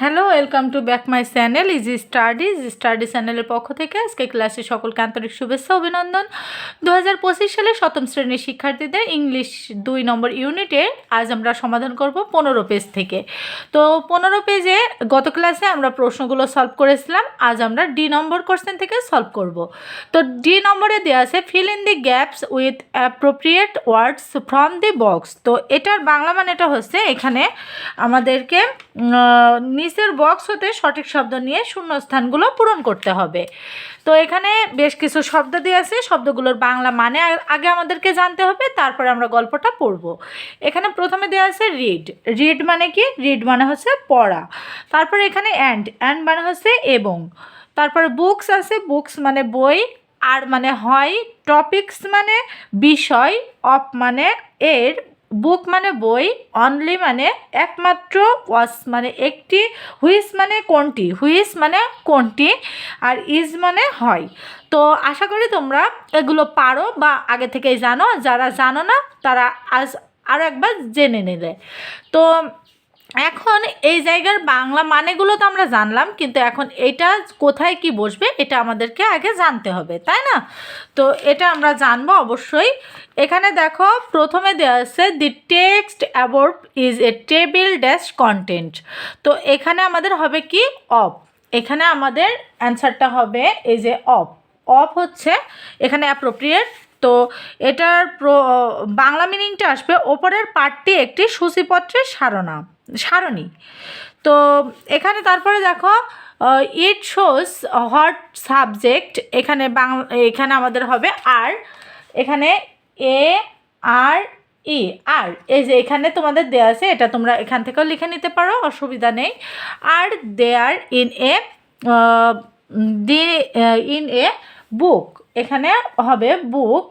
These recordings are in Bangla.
Hello, welcome to back my channel easy studies study চ্যানেলের পক্ষ থেকে আজকে ক্লাসে সকলকে আন্তরিক শুভেচ্ছা, অভিনন্দন। দু হাজার পঁচিশ সালে সপ্তম শ্রেণির শিক্ষার্থীদের ইংলিশ দুই নম্বর ইউনিটে আজ আমরা সমাধান করব পনেরো পেজ থেকে। তো পনেরো পেজে গত ক্লাসে আমরা প্রশ্নগুলো সলভ করেছিলাম, আজ আমরা ডি নম্বর কোশ্চেন থেকে সলভ করব। তো ডি নম্বরে দেওয়া আছে fill in the gaps with appropriate words from the box তো এটার বাংলা মানেটা হচ্ছে এখানে আমাদেরকে নিচের বক্স হতে সঠিক শব্দ নিয়ে শূন্যস্থানগুলো পূরণ করতে হবে। তো এখানে বেশ কিছু শব্দ দিয়ে আছে, শব্দগুলোর বাংলা মানে আগে আমাদেরকে জানতে হবে, তারপরে আমরা গল্পটা পড়ব। এখানে প্রথমে দেওয়া আছে রিড রিড মানে কি? রিড মানে হচ্ছে পড়া। তারপরে এখানে অ্যান্ড অ্যান্ড মানে হচ্ছে এবং। তারপরে বুকস আছে বুকস মানে বই, আর মানে হয় টপিকস মানে বিষয় অফ মানে এর বুক মানে বই অনলি মানে একমাত্র ওয়াস মানে একটি হুইস মানে কোনটি হুইস মানে কোনটি, আর ইজ মানে হয়। তো আশা করি তোমরা এগুলো পারো বা আগে থেকেই জানো, যারা জানো না, তারা আজ আরও একবার জেনে নিলে। তো এখন এই জায়গার বাংলা মানেগুলো তো আমরা জানলাম, কিন্তু এখন এটা কোথায় কি বসবে এটা আমাদেরকে আগে জানতে হবে, তাই না? তো এটা আমরা জানব অবশ্যই। এখানে দেখো, প্রথমে দেওয়া আছে the text aboard is a table dash content তো এখানে আমাদের হবে কি? অফ এখানে আমাদের অ্যান্সারটা হবে এই যে অফ অফ হচ্ছে এখানে অ্যাপ্রোপ্রিয়েট তো এটার প্র- বাংলা মিনিংটা আসবে ওপরের পার্টটি একটি সূচিপত্রের সারণা, সারণী। তো এখানে তারপরে দেখো ইট শোস হট সাবজেক্ট এখানে বাংলা এখানে আমাদের হবে আর, এখানে এ, আর, ই, আর, এই যে এখানে তোমাদের দেওয়া আছে, এটা তোমরা এখান থেকেও লিখে নিতে পারো, অসুবিধা নেই। আর there in a the in a book এখানে হবে বুক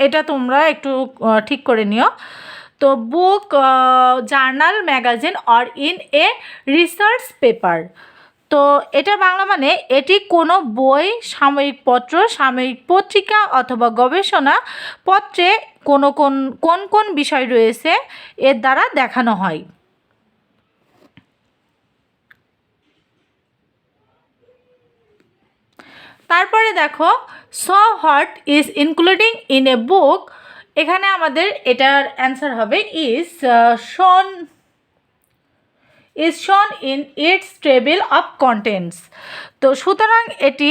এটা তোমরা একটু ঠিক করে নিও। তো book journal magazine or in a research paper তো এটা বাংলা মানে এটি কোনো বই, সাময়িক পত্র, সাময়িক পত্রিকা অথবা গবেষণা পত্রে কোনো, কোন কোন বিষয় রয়েছে এর দ্বারা দেখানো হয়। তারপরে দেখো so what is including in a book এখানে আমাদের এটার অ্যান্সার হবে is shown is shown in its table of contents তো সুতরাং এটি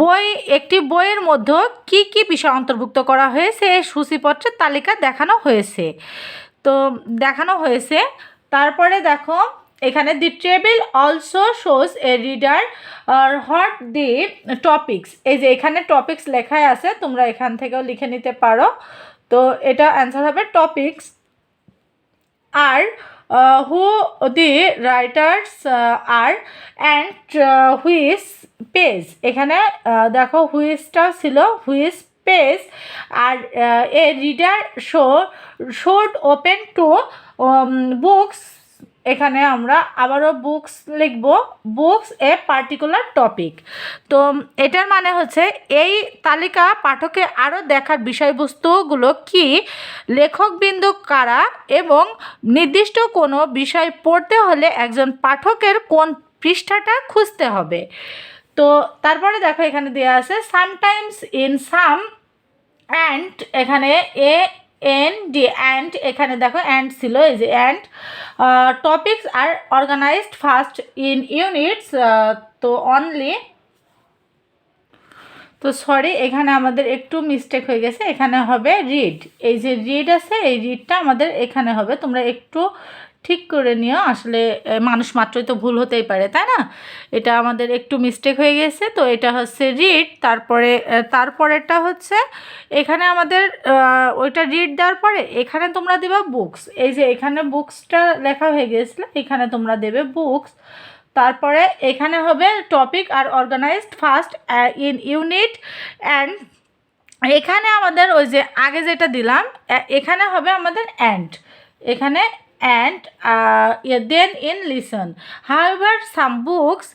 বই, একটি বইয়ের মধ্যে কি কি বিষয় অন্তর্ভুক্ত করা হয়েছে সূচিপত্রের তালিকা দেখানো হয়েছে। তো দেখানো হয়েছে। তারপরে দেখো এখানে the table also shows a reader are what the topics এই যে এখানে টপিক্স লেখাই আছে, তোমরা এখান থেকেও লিখে নিতে পারো। তো এটা অ্যান্সার হবে topics are who the writers are and whose page এখানে দেখো হুইসটা ছিল whose page are a reader show showed open to books এখানে আমরা আবারও বুকস লিখব। বুকস এ পার্টিকুলার টপিক তো এটার মানে হচ্ছে, এই তালিকা পাঠকে আরও দেখার বিষয়বস্তুগুলো কি? লেখকবিন্দু কারা? এবং নির্দিষ্ট কোনো বিষয় পড়তে হলে একজন পাঠকের কোন পৃষ্ঠাটা খুঁজতে হবে? তো তারপরে দেখো এখানে দেওয়া আছে সামটাইমস ইন সাম অ্যান্ড এখানে এ এন ডি অ্যান্ড এখানে দেখো অ্যান্ড ছিল, এই যে and topics R organised first in units তো অনলি তো সরি এখানে আমাদের একটু মিস্টেক হয়ে গেছে। এখানে হবে রিড এই যে রিড আছে, এই রিডটা আমাদের এখানে হবে। তোমরা একটু ঠিক করে নিও। আসলে মানুষ মাত্রই তো ভুল হতেই পারে, তাই না? এটা আমাদের একটু মিস্টেক হয়ে গেছে। তো এটা হচ্ছে রিড তারপরে তারপরেরটা হচ্ছে, এখানে আমাদের ওইটা রিড দেওয়ার পরে এখানে তোমরা দেবা বুকস এই যে এখানে বুকসটা লেখা হয়ে গেছিল এখানে তোমরা দেবে বুকস তারপরে এখানে হবে topic are organized first in unit and এখানে আমাদের ওই যে আগে যেটা দিলাম এখানে হবে আমাদের অ্যান্ড এখানে and then in listen however some books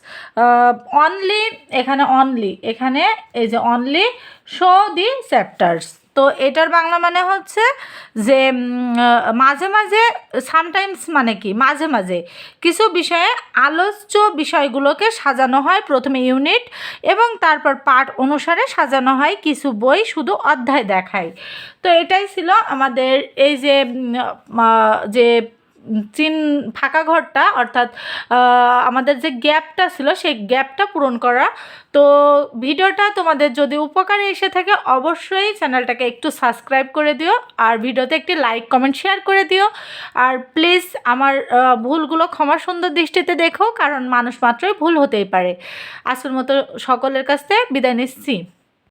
only এখানে অনলি এখানে এই যে অনলি শো দি চ্যাপ্টার্স তো এটার বাংলা মানে হচ্ছে যে মাঝে মাঝে সামটাইমস মানে কি? মাঝে মাঝে কিছু বিষয়ে আলোচ্য বিষয়গুলোকে সাজানো হয় প্রথমে ইউনিট এবং তারপর পাঠ অনুসারে সাজানো হয় কিছু বই শুধু অধ্যায় দেখায়। তো এটাই ছিল আমাদের এই যে যে চিন, ফাঁকা ঘরটা, অর্থাৎ আমাদের যে গ্যাপটা ছিল, সেই গ্যাপটা পূরণ করা। তো ভিডিওটা তোমাদের যদি উপকারে এসে থাকে, অবশ্যই চ্যানেলটাকে একটু সাবস্ক্রাইব করে দিও, আর ভিডিওতে একটি লাইক, কমেন্ট, শেয়ার করে দিও। আর প্লিজ আমার ভুলগুলো ক্ষমা সুন্দর দৃষ্টিতে দেখো, কারণ মানুষ মাত্রই ভুল হতেই পারে। আসল মতো সকলের কাছ থেকে বিদায় নিচ্ছি।